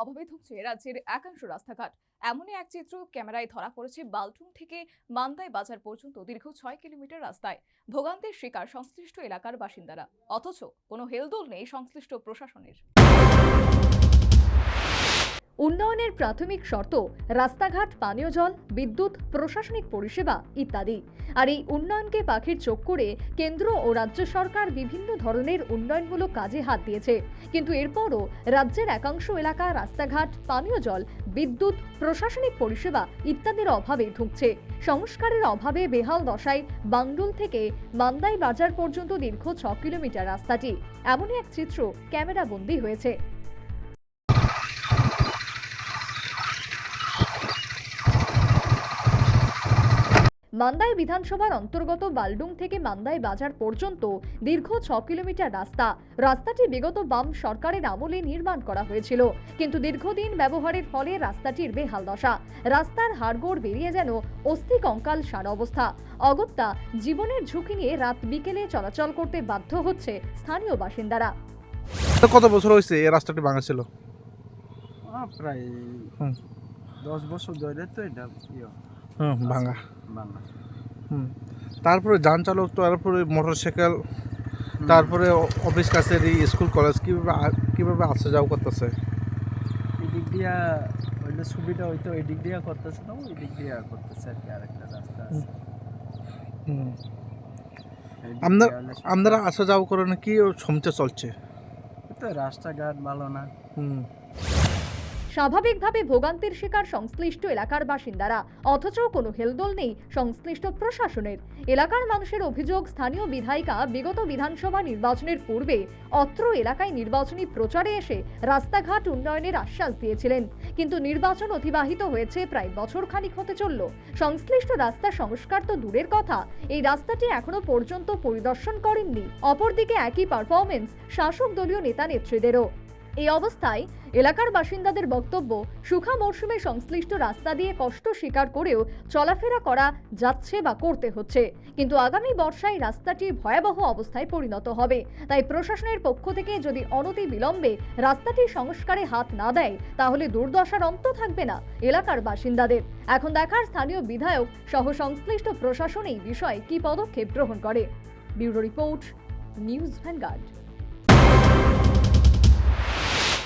অভাবে ধুঁকছে রাজ্যের একাংশ রাস্তাঘাট। এমনই এক চিত্র ক্যামেরায় ধরা পড়েছে বালটুম থেকে মান্দায় বাজার পর্যন্ত দীর্ঘ ছয় কিলোমিটার রাস্তায়। ভোগান্তির শিকার সংশ্লিষ্ট এলাকার বাসিন্দারা। অথচ কোনো হেলদোল নেই সংশ্লিষ্ট প্রশাসনের। উন্নয়নের প্রাথমিক শর্ত, রাস্তাঘাট, পানীয় জল, বিদ্যুৎ, প্রশাসনিক পরিষেবা ইত্যাদি। আর এই উন্নয়নকে পাখির চোখ করে কেন্দ্র ও রাজ্য সরকার বিভিন্ন ধরনের উন্নয়নমূলক কাজে হাত দিয়েছে। কিন্তু এরপরও রাজ্যের একাংশ এলাকা রাস্তাঘাট, পানীয় জল, বিদ্যুৎ, প্রশাসনিক পরিষেবা ইত্যাদির অভাবে ধুঁকছে। সংস্কারের অভাবে বেহাল দশায় বাংডুল থেকে মান্দাই বাজার পর্যন্ত দীর্ঘ ছ কিলোমিটার রাস্তাটি। এমনই এক চিত্র ক্যামেরাবন্দি হয়েছে। মান্দাই বিধানসভার অন্তর্গত বালডুং থেকে মান্দায় বাজার পর্যন্ত দীর্ঘ ছ কিলোমিটার রাস্তা। রাস্তাটি বিগত বাম সরকারের আমলে নির্মাণ করা হয়েছিল। কিন্তু দীর্ঘদিন ব্যবহারের ফলে রাস্তাটির বেহাল দশা। রাস্তার হাড়গোড় বেরিয়ে যেন অস্থি কঙ্কাল সার অবস্থা। অগত্যা জীবনের ঝুঁকি নিয়ে রাত বিকেলে চলাচল করতে বাধ্য হচ্ছে স্থানীয় বাসিন্দারা। কত বছর হয়েছে এই রাস্তাটি ভাঙা ছিল প্রায় দশ বছর ধরে তো এটা ইয়ে। হুম ভাঙা। বাংলা হুম। তারপরে যান চালক তারপরে মোটর সাইকেল তারপরে অফিস কাছারি স্কুল কলেজ কীভাবে কীভাবে আসা যাওয়া করতেছে? এদিক দিয়া ওইটা সুবিধা হইতো ওই দিক দিয়া করতেছে না ওই দিক দিয়া করতেছে আর কি আরেকটা রাস্তা আছে। হুম। এই সুবিধা। আপনারা আসা যাওয়া করেন কি সমস্যা চলছে? তো রাস্তাঘাট ভালো না। হুম। স্বাভাবিকভাবে ভোগান্তির শিকার সংশ্লিষ্ট এলাকার বাসিন্দারা। অথচ কোনো হেলদোল নেই সংশ্লিষ্ট প্রশাসনের। এলাকার মানুষের অভিযোগ, স্থানীয় বিধায়িকা বিগত বিধানসভা নির্বাচনের পূর্বে অত্র এলাকায় নির্বাচনী প্রচারে এসে রাস্তাঘাট উন্নয়নের আশ্বাস দিয়েছিলেন। কিন্তু নির্বাচন অতিবাহিত হয়েছে, প্রায় বছর খানিক হতে চলল। সংশ্লিষ্ট রাস্তা সংস্কার তো দূরের কথা, এই রাস্তাটি এখনও পর্যন্ত পরিদর্শন করেননি। অপরদিকে একই পারফরমেন্স শাসক দলীয় নেতা নেত্রীদেরও এই অবস্থায় এলাকার বাসিন্দাদের বক্তব্য সুখা মরশুমে সংশ্লিষ্ট রাস্তা দিয়ে কষ্ট স্বীকার করেও চলাফেরা করা যাচ্ছে বা করতে হচ্ছে। কিন্তু আগামী বর্ষায় রাস্তাটি ভয়াবহ অবস্থায় পরিণত হবে। তাই প্রশাসনের পক্ষ থেকে যদি অনতি বিলম্বে রাস্তাটি সংস্কারে হাত না দেয়, তাহলে দুর্দশার অন্ত থাকবে না এলাকার বাসিন্দাদের। এখন দেখার স্থানীয় বিধায়ক সহ সংশ্লিষ্ট প্রশাসন এই বিষয়ে কী পদক্ষেপ গ্রহণ করে? Bureau report, news Vanguard.